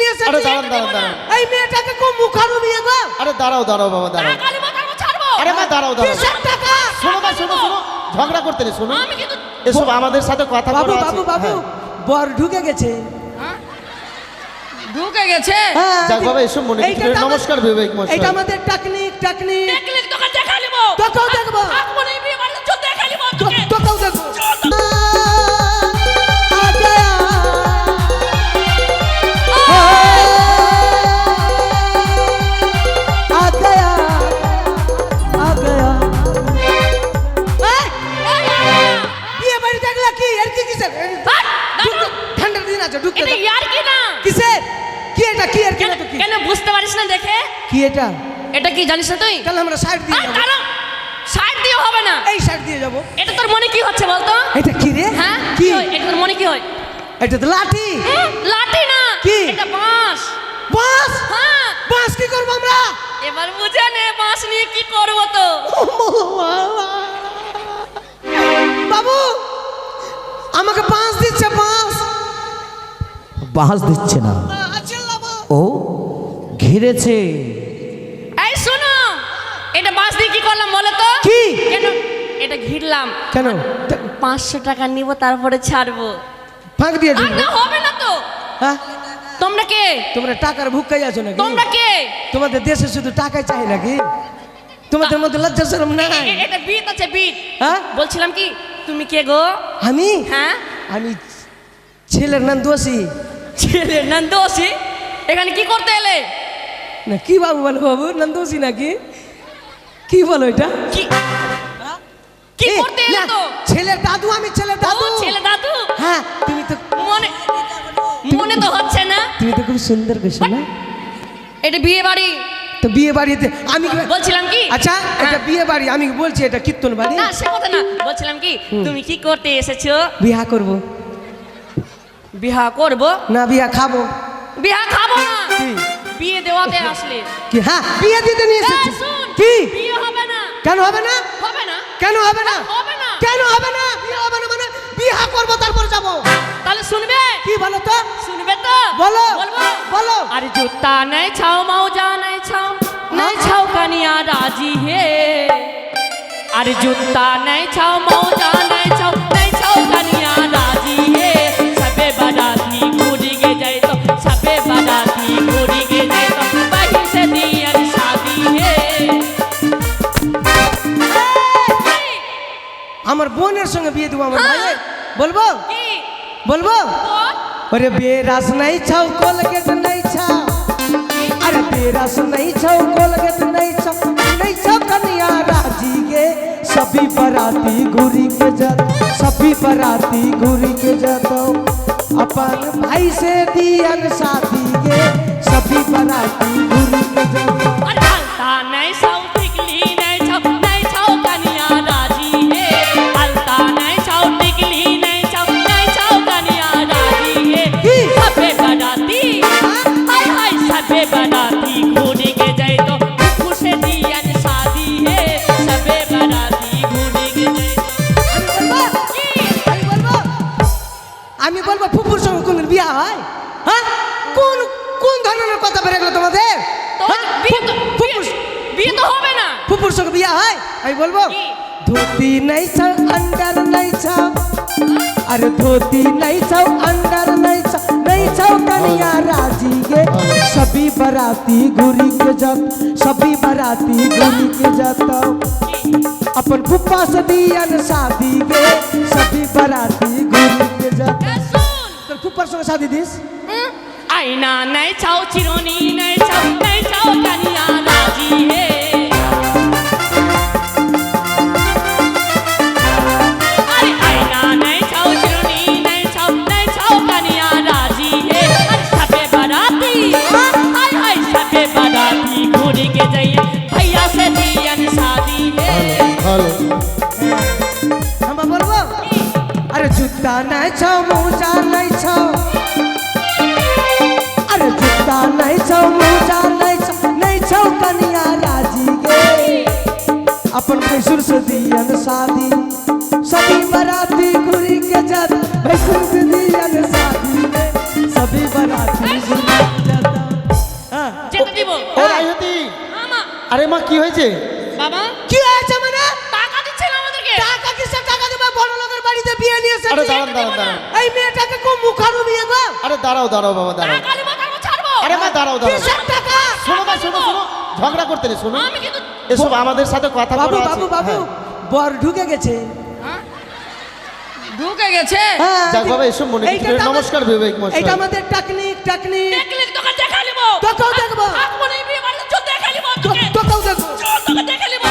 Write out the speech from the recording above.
নিয়ে আরে এসেছি দাঁড়ান দাঁড়ান দাঁড়ান। এই মেয়েটাকে খুব মুখারু গো। আরে দাঁড়াও দাঁড়াও বাবা দাঁড়াও। কালী মাথা আমি ছাড়বো। আরে মা দাঁড়াও দাঁড়াও। কিসের টাকা? শোনো মা শোনো শোনো। ঝগড়া করতে নেই শোনো। আমি কিন্তু এসব আমাদের সাথে কথা বলা আছে। বাবু বাবু হ্যাঁ। বর ঢুকে গেছে। ঢুকে গেছে? হ্যাঁ, যাক বাবা, এসব মনে নমস্কার, বিবেক মশাই। এইটা আমাদের টেকনিক টেকনিক দেখলে তোকে দেখা নিবো। তোকেও দেখব। কিসের ঠান্ডার দিন আছে ঢুকতে এটা ইয়ার কি না? কিসের? কি এটা কি এর কি কেন তো কি? কেন বুঝতে পারিস না দেখে? কি এটা? এটা কি জানিস না তুই? তাহলে আমরা সাইড দিয়ে আর যাব। সাইড দিয়ে হবে না। এই সাইড দিয়ে যাব। এটা তোর মনে কি হচ্ছে বলতো? এটা কি রে? হ্যাঁ? কি? কি এটা তোর মনে কি হয়? এটা তো লাঠি। লাঠি না। কি? এটা বাঁশ। হ্যাঁ। বাস কি করব আমরা? এবার বুঝে নে বাঁশ নিয়ে কি করব তো? বাবু! আমাকে বাঁশ দিচ্ছে বাঁশ। বাস দিচ্ছে না। ও ঘিরেছে। এই শোনো এটা বাঁশ দিয়ে কি করলাম বলো তো? কি? কেন? এটা ঘিরলাম। কেন? পাঁচশো টাকা নিব তারপরে ছাড়বো। ফাঁক দিয়ে না হবে না তো। হ্যাঁ? তোমরা কে? তোমরা টাকার ভুক্কাই আছো নাকি? তোমরা কে? তোমাদের দেশে শুধু টাকাই চাই নাকি? তোমাদের মধ্যে লজ্জা শরম নাই? এটা বিট আছে বিট। হ্যাঁ? বলছিলাম কি তুমি কে গো? আমি? হ্যাঁ? আমি ছেলের নাম দোষী। ছেলে নন্দোসি এখানে কি করতে এলে? না কি বাবু বলো বাবু? নন্দোষী নাকি? কি বলো এটা? কি? কি করতে এলে তো? ছেলের দাদু আমি ছেলের দাদু। ছেলে দাদু? হ্যাঁ তুমি তো মনে মনে তো হচ্ছে না। তুমি তো খুব সুন্দর গেছো না এটা বিয়ে বাড়ি। তো বিয়ে বাড়িতে আমি বলছিলাম কি? আচ্ছা হ্যাঁ। এটা বিয়ে বাড়ি আমি বলছি এটা কীর্তন বাড়ি? না সে কথা না। বলছিলাম কি তুমি কি করতে এসেছ? বিয়া করব। বিয়া করব? না বিয়া খাব। বিয়া খাব না? বিয়ে দেওয়াতে আসলে। কি হ্যাঁ বিয়ে দিতে নিয়ে এসেছ? কি? বিয়ে হবে না। কেন হবে না? হবে না। কেন হবে না? হবে না। কেন হবে না? বিয়ে হবে না মানে বিয়া করব তারপর যাব। তাহলে শুনবে? কি বলো তো? শুনবে তো? বলো। বলো বলো। আরে জুতা নাই ছাও মাও জানাই ছাও। नहीं छाओ कनिया राजी है अरे जूता नहीं छाओ मौजा नहीं छाओ नहीं छाओ कनिया राजी है सबे बराती घूरी के जाए तो सबे बराती घूरी के जाए तो वहीं से दियर शादी है আমার বোনের সঙ্গে বিয়ে দেবো আমার হ্যাঁ। ভাইয়ের বলবো কি বলবো बोल अरे बेरस नहीं छाओ कोलगेट नहीं छाओ बेरस नहीं छाओ कोलगेट नहीं छाओ नहीं छाओ कन्या राज़ी के सभी बराती घुरी के जत, सभी बराती घुरी के जतो। अपन भाई से दियन शादी के सभी बराती घुरी के जतो। अलता नहीं छाओ सबे बनाती घूरी के जाए तो खुशे दियन शादी है सबे बनाती घूरी के जाए আমি বলবো की? আমি বলবো আমি বলবো ফুপুর সঙ্গে কোনদিন বিয়া হয় হ্যাঁ কোন কোন ধরনের কথা বেরোলো তোমাদের तो হ্যাঁ? বিয়ে তো ফুপুর বিয়ে তো হবে না ফুপুর সঙ্গে বিয়া হয় আমি বলবো কি? ধুতি নাই ছাও अंडर নাই ছাও अरे धोती नहीं छाओ अंडर नहीं छाओ नहीं छाओ कन्या राजी के सभी बाराती घूरी के जात सभी बाराती घूरी के जाता अपन पुप्पा से दिया शादी के सभी बाराती घूरी के जाता तो पुप्पा से शादी दिस आई ना नहीं चाहो चिरोनी नहीं चाहो नहीं चाहो कन्या राजी है घूरी কি হয়েছে? বাবা কি হয়েছে মানে? টাকা দিচ্ছে না আমাদেরকে। টাকা কিসের টাকা দেবে বড় লোকের বাড়িতে বিয়ে নিয়ে এসেছি। আরে দাঁড়ান দাঁড়ান দাঁড়ান। এই মেয়েটাকে খুব মুখারু বিয়ে গো। আরে দাঁড়াও দাঁড়াও বাবা দাঁড়াও। টাকা নিবো তারপর ছাড়বো। আরে মা দাঁড়াও দাঁড়াও। কিসের টাকা? শোনো মা শোনো শোনো। ঝগড়া করতে নেই শোনো। আমি কিন্তু এসব আমাদের সাথে কথা বাবু বাবু বাবু হ্যাঁ। বর ঢুকে গেছে। ঢুকে গেছে? হ্যাঁ, যাক বাবা, এসব মনে আমাদের- নমস্কার বিবেক মশাই। এটা আমাদের টেকনিক টেকনিক দেখলে তোকে দেখা নিবো তোকেও দেখব। থাকব না তোকে দেখে